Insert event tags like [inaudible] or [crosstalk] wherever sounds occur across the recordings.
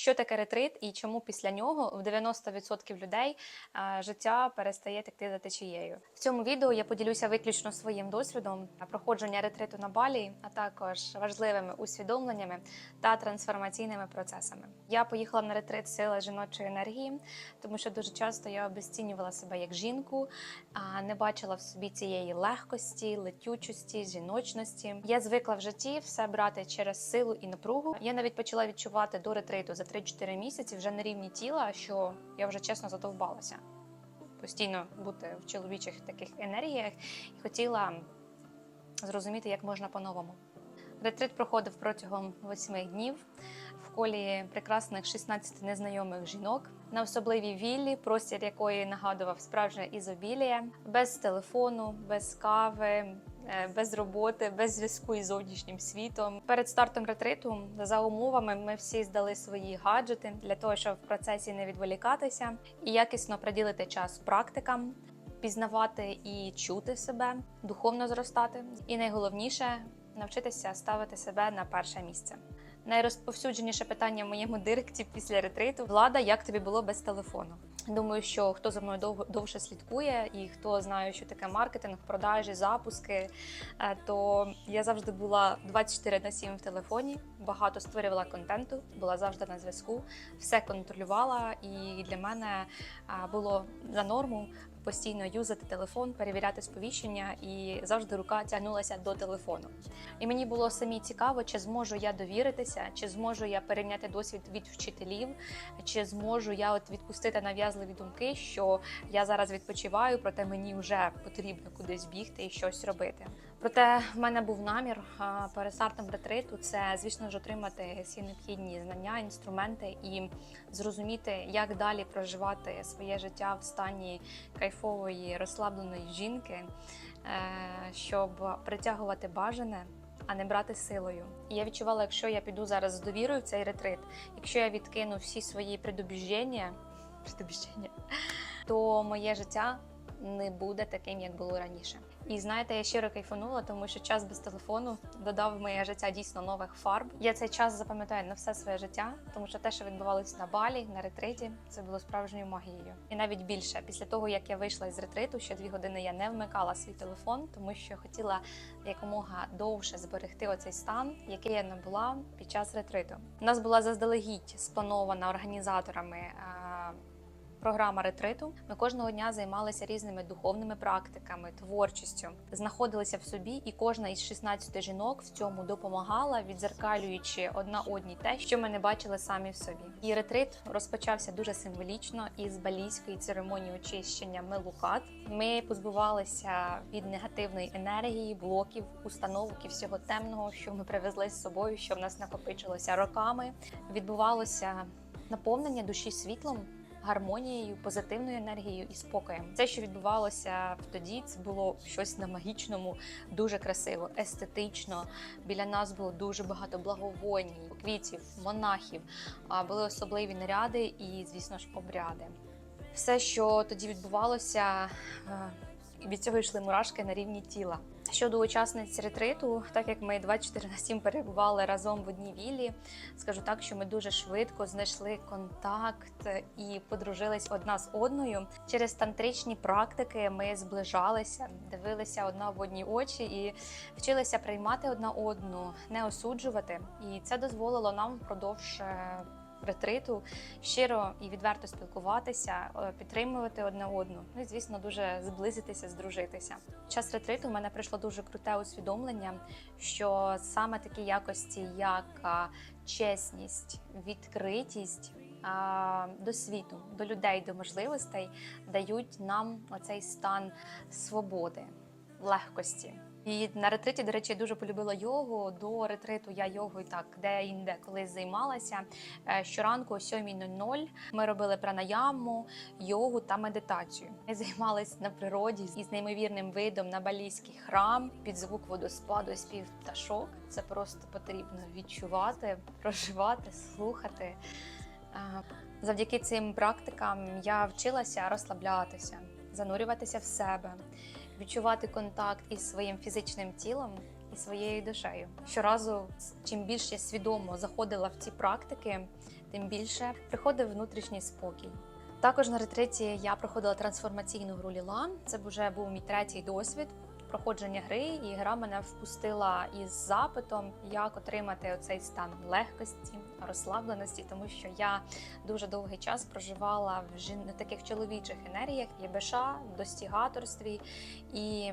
Що таке ретрит і чому після нього в 90% людей життя перестає текти за течією? В цьому відео я поділюся виключно своїм досвідом проходження ретриту на балі, а також важливими усвідомленнями та трансформаційними процесами. Я поїхала на ретрит сила жіночої енергії, тому що дуже часто я обесцінювала себе як жінку, не бачила в собі цієї легкості, летючості, жіночності. Я звикла в житті все брати через силу і напругу. Я навіть почала відчувати до ретриту за 3-4 місяці вже на рівні тіла, що я вже чесно задовбалася. Постійно бути в чоловічих таких енергіях і хотіла зрозуміти, як можна по-новому. Ретрит проходив протягом восьми днів в колі прекрасних 16 незнайомих жінок на особливій віллі, простір якої нагадував справжнє ізобілія, без телефону, без кави, без роботи, без зв'язку із зовнішнім світом. Перед стартом ретриту за умовами ми всі здали свої гаджети для того, щоб в процесі не відволікатися і якісно приділити час практикам. Пізнавати і чути себе, духовно зростати, і найголовніше навчитися ставити себе на перше місце. Найрозповсюдженіше питання в моєму директі після ретриту влада, як тобі було без телефону. Думаю, що хто за мною довго довше слідкує, і хто знає, що таке маркетинг, продажі, запуски, е, то я завжди була 24 на 7 в телефоні. Багато створювала контенту, була завжди на зв'язку, все контролювала, і для мене е, було за норму постійно юзати телефон, перевіряти сповіщення, і завжди рука тягнулася до телефону. І мені було самі цікаво, чи зможу я довіритися, чи зможу я перейняти досвід від вчителів, чи зможу я от відпустити нав'язливі думки, що я зараз відпочиваю, проте мені вже потрібно кудись бігти і щось робити. Проте в мене був намір перед стартом ретриту це, звісно ж, отримати всі необхідні знання, інструменти і зрозуміти, як далі проживати своє життя в стані кайфової розслабленої жінки, е, щоб притягувати бажане. А не брати силою. І я відчувала, якщо я піду зараз з довірою в цей ретрит, якщо я відкину всі свої предубіження, предубіження, то моє життя не буде таким, як було раніше. І знаєте, я щиро кайфанула, тому що час без телефону додав в моє життя дійсно нових фарб. Я цей час запам'ятаю на все своє життя, тому що те, що відбувалося на балі, на ретриті, це було справжньою магією. І навіть більше після того, як я вийшла із ретриту, ще дві години я не вмикала свій телефон, тому що хотіла якомога довше зберегти оцей стан, який я набула під час ретриту. У нас була заздалегідь спланована організаторами. Програма ретриту. Ми кожного дня займалися різними духовними практиками, творчістю, знаходилися в собі, і кожна із 16 жінок в цьому допомагала, відзеркалюючи одна одній те, що ми не бачили самі в собі. І ретрит розпочався дуже символічно із балійської церемонії очищення Мелукат. Ми позбувалися від негативної енергії, блоків, установок і всього темного, що ми привезли з собою, що в нас накопичилося роками. Відбувалося наповнення душі світлом гармонією, позитивною енергією і спокоєм. Це, що відбувалося тоді, це було щось на магічному, дуже красиво, естетично. Біля нас було дуже багато благовоній, квітів, монахів. а Були особливі наряди і, звісно ж, обряди. Все, що тоді відбувалося, е, від цього йшли мурашки на рівні тіла. Щодо учасниць ретриту, так як ми 24 на 7 перебували разом в одній віллі, скажу так, що ми дуже швидко знайшли контакт і подружились одна з одною. Через тантричні практики ми зближалися, дивилися одна в одні очі і вчилися приймати одна одну, не осуджувати. І це дозволило нам впродовж. Ретриту щиро і відверто спілкуватися, е, підтримувати одне одну. Ну і звісно, дуже зблизитися, здружитися. Час ретриту в мене прийшло дуже круте усвідомлення, що саме такі якості, як чесність, відкритість до світу, до людей, до можливостей, дають нам оцей стан свободи, легкості. І на ретриті, до речі, я дуже полюбила йогу. До ретриту я йогою так де-інде колись займалася. Е, Щоранку о 7.00 ми робили пранаяму, йогу та медитацію. Ми займалися на природі із неймовірним видом на балійський храм під звук водоспаду, спів пташок. Це просто потрібно відчувати, проживати, слухати. Е, Завдяки цим практикам я вчилася розслаблятися, занурюватися в себе, відчувати контакт із своїм фізичним тілом і своєю душею. Щоразу, чим більше я свідомо заходила в ці практики, тим більше приходив внутрішній спокій. Також на ретриті я проходила трансформаційну гру Ліла. Це вже був мій третій досвід проходження гри, і гра мене впустила із запитом, як отримати оцей стан легкості, розслабленості, тому що я дуже довгий час проживала в жін... таких чоловічих енергіях, ЄБШ, достігаторстві, і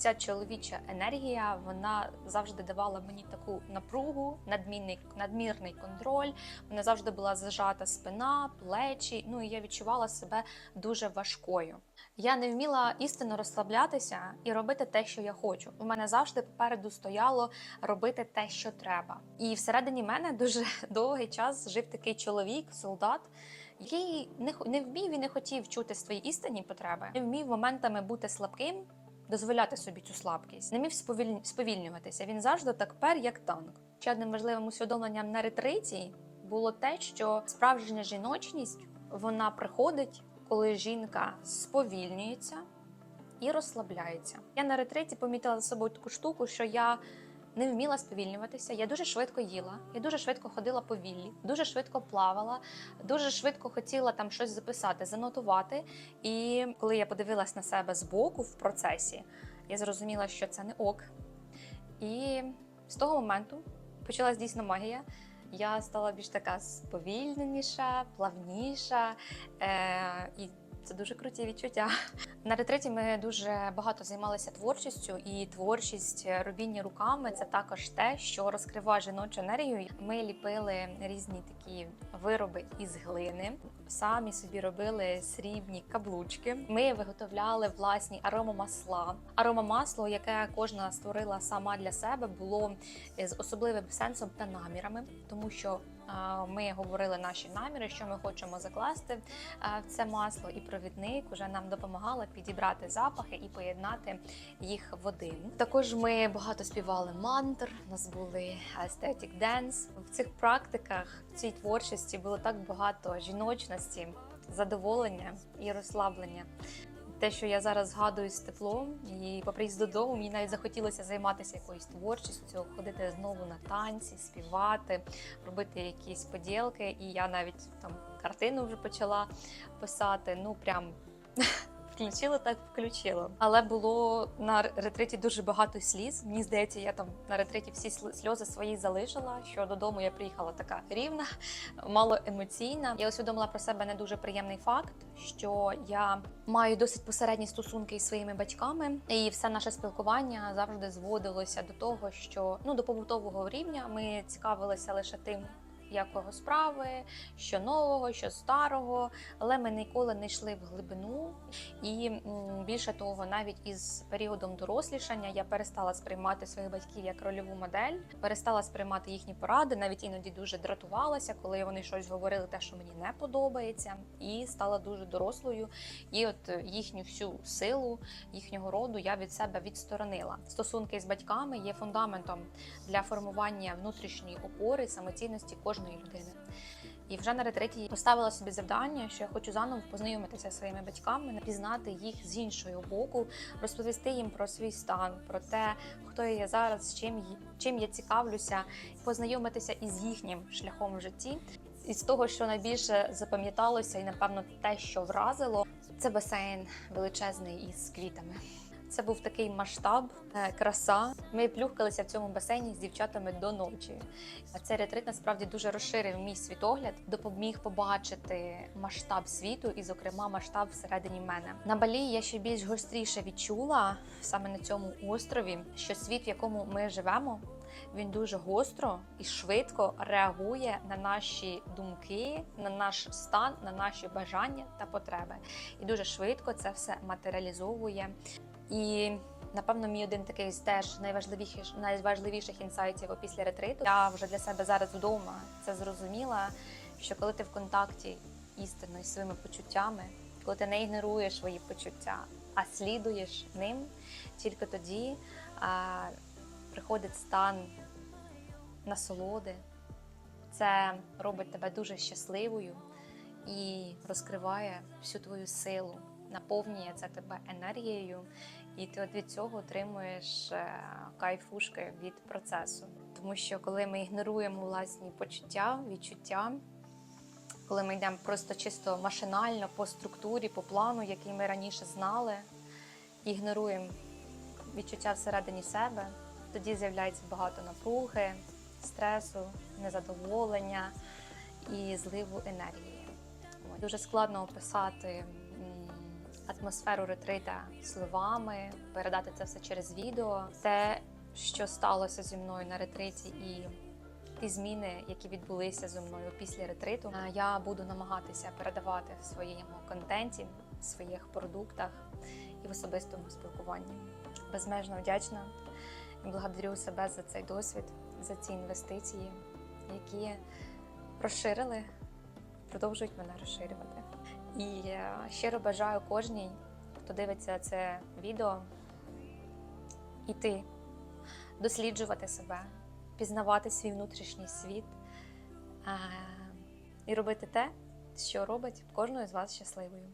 ця чоловіча енергія вона завжди давала мені таку напругу, надмірний, надмірний контроль. Мене завжди була зажата спина, плечі. Ну і я відчувала себе дуже важкою. Я не вміла істинно розслаблятися і робити те, що я хочу. У мене завжди попереду стояло робити те, що треба. І всередині мене дуже [laughs] довгий час жив такий чоловік, солдат. Який не не вмів і не хотів чути свої істинні потреби, не вмів моментами бути слабким, дозволяти собі цю слабкість, не міг сповільнюватися. Він завжди так пер, як танк. Ще одним важливим усвідомленням на ретриті було те, що справжня жіночність вона приходить, коли жінка сповільнюється і розслабляється. Я на ретриті помітила за собою таку штуку, що я не вміла сповільнюватися. Я дуже швидко їла, я дуже швидко ходила по віллі, дуже швидко плавала, дуже швидко хотіла там щось записати, занотувати. І коли я подивилась на себе збоку в процесі, я зрозуміла, що це не ок. І з того моменту почалась дійсно магія. Я стала більш така сповільненіша, плавніша, е- і це дуже круті відчуття. На ретриті ми дуже багато займалися творчістю, і творчість е, робіння руками це також те, що розкриває жіночу енергію. Ми ліпили різні такі вироби із глини, самі собі робили срібні каблучки. Ми виготовляли власні аромамасла. Аромамасло, яке кожна створила сама для себе, було з особливим сенсом та намірами, тому що ми говорили наші наміри, що ми хочемо закласти в це масло, і провідник вже нам допомагала підібрати запахи і поєднати їх в один. Також ми багато співали мантр. У нас були aesthetic dance. В цих практиках цій творчості було так багато жіночності, задоволення і розслаблення. Те, що я зараз згадую з теплом, і по приїзду додому мені навіть захотілося займатися якоюсь творчістю, ходити знову на танці, співати, робити якісь поділки. І я навіть там картину вже почала писати. Ну прям включило так включило. Але було на ретриті дуже багато сліз. Мені здається, я там на ретриті всі сльози свої залишила. Що додому я приїхала така рівна, [laughs] мало емоційна. Я усвідомила про себе не дуже приємний факт, що я маю досить посередні стосунки із своїми батьками, і все наше спілкування завжди зводилося до того, що ну до побутового рівня ми цікавилися лише тим. Як у його справи, що нового, що старого, але ми ніколи не йшли в глибину. І більше того, навіть із періодом дорослішання я перестала сприймати своїх батьків як рольову модель, перестала сприймати їхні поради, навіть іноді дуже дратувалася, коли вони щось говорили, те, що мені не подобається, і стала дуже дорослою. І от е, їхню всю силу їхнього роду я від себе відсторонила. Стосунки з батьками є фундаментом для формування внутрішньої опори самоцінності кожної людини. І вже на ретриті поставила собі завдання, що я хочу заново познайомитися зі своїми батьками, пізнати їх з іншого боку, розповісти їм про свій стан, про те, хто я зараз, чим чим я цікавлюся, познайомитися із їхнім шляхом в житті. І з того, що найбільше запам'яталося, і напевно те, що вразило, це басейн величезний із квітами. Це був такий масштаб, е, краса. Ми плюхкалися в цьому басейні з дівчатами до ночі. А цей ретрит насправді дуже розширив мій світогляд, допоміг побачити масштаб світу і, зокрема, масштаб всередині мене. На Балі я ще більш гостріше відчула саме на цьому острові, що світ, в якому ми живемо. Він дуже гостро і швидко реагує на наші думки, на наш стан, на наші бажання та потреби. І дуже швидко це все матеріалізовує. І напевно, мій один такий з теж найважливіших найважливіших інсайтів після ретриту. Я вже для себе зараз вдома це зрозуміла. Що коли ти в контакті істинно із своїми почуттями, коли ти не ігноруєш свої почуття, а слідуєш ним, тільки тоді а, приходить стан насолоди. Це робить тебе дуже щасливою і розкриває всю твою силу, наповнює це тебе енергією, і ти от від цього отримуєш е, кайфушки від процесу. Тому що коли ми ігноруємо власні почуття, відчуття, коли ми йдемо просто чисто машинально по структурі, по плану, який ми раніше знали, ігноруємо відчуття всередині себе, тоді з'являється багато напруги, стресу, незадоволення і зливу енергії. Дуже складно описати атмосферу ретрита словами, передати це все через відео. Те, що сталося зі мною на ретриті, і ті зміни, які відбулися зі мною після ретриту, е, я буду намагатися передавати в своєму контенті, в своїх продуктах і в особистому спілкуванні. Безмежно вдячна і благодарю себе за цей досвід, за ці інвестиції, які розширили, продовжують мене розширювати. І е, щиро бажаю кожній, хто дивиться це відео, іти, досліджувати себе, пізнавати свій внутрішній світ е, і робити те, що робить кожну з вас щасливою.